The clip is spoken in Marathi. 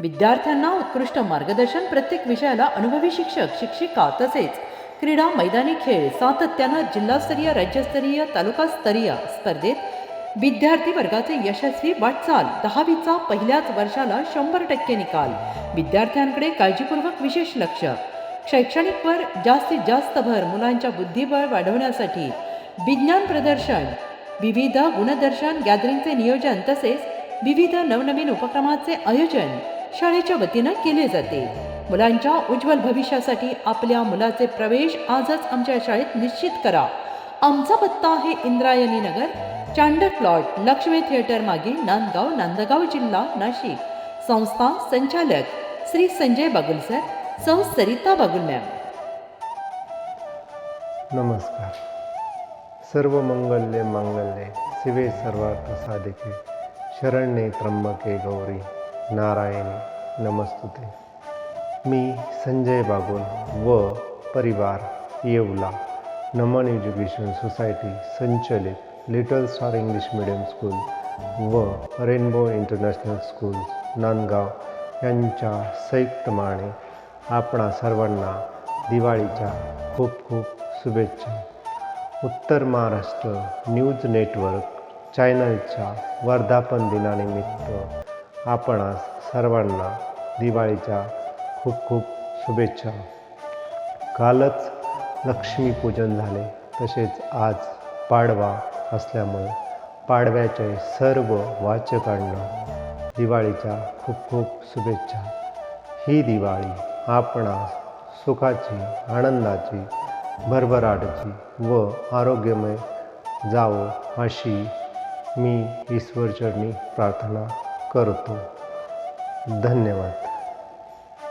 विद्यार्थ्यांना उत्कृष्ट मार्गदर्शन प्रत्येक विषयाला अनुभवी शिक्षक शिक्षिका तसेच क्रीडा मैदानी खेळ सातत्यानं जिल्हास्तरीय राज्यस्तरीय तालुकास्तरीय स्पर्धेत विद्यार्थी वर्गाचे यशस्वी वाटचाल. दहावीचा पहिल्याच वर्षाला शंभर टक्के निकाल. विद्यार्थ्यांकडे काळजीपूर्वक विशेष लक्ष. शैक्षणिकवर जास्तीत जास्त भर मुलांच्या बुद्धिबळ वाढवण्यासाठी विज्ञान प्रदर्शन विविध गुणदर्शन गॅदरिंगचे नियोजन तसेच विविध नवनवीन उपक्रमाचे आयोजन शाळेच्या वतीनं केले जाते. मुलांच्या उज्ज्वल भविष्यासाठी आपल्या मुलाचे प्रवेश आजच आमच्या शाळेत निश्चित करा. आमचा पत्ता आहे इंद्रायणी नगर चांडर प्लॉट लक्ष्मी थिएटर मागे नांदगाव नांदगाव जिल्हा नाशिक. संस्था संचालक श्री संजय बागुल सर सौ सरिता बागुल मॅम. नमस्कार. सर्व मंगल्य मांगल्ये शिवे सर्वार्थ साधिके शरण्ये त्र्यंबके गौरी. नारायण नमस्तुते. मी संजय बागोल व परिवार येवला नमन एज्युकेशन सोसायटी संचलित little star English medium school व रेनबो इंटरनॅशनल स्कूल नांदगाव यांच्या संयुक्तमाने आपणा सर्वांना दिवाळीच्या खूप खूप शुभेच्छा. उत्तर महाराष्ट्र न्यूज नेटवर्क चॅनलच्या वर्धापन दिनानिमित्त आपणास सर्वांना दिवाळीच्या खूप खूप शुभेच्छा. कालच लक्ष्मीपूजन झाले तसेच आज पाडवा असल्यामुळे पाडव्याचे सर्व वाचकांना दिवाळीच्या खूप खूप शुभेच्छा. ही दिवाळी आपणास सुखाची आनंदाची भरभराटची व आरोग्यमय जावो अशी मी ईश्वरचरणी प्रार्थना करतो. धन्यवाद.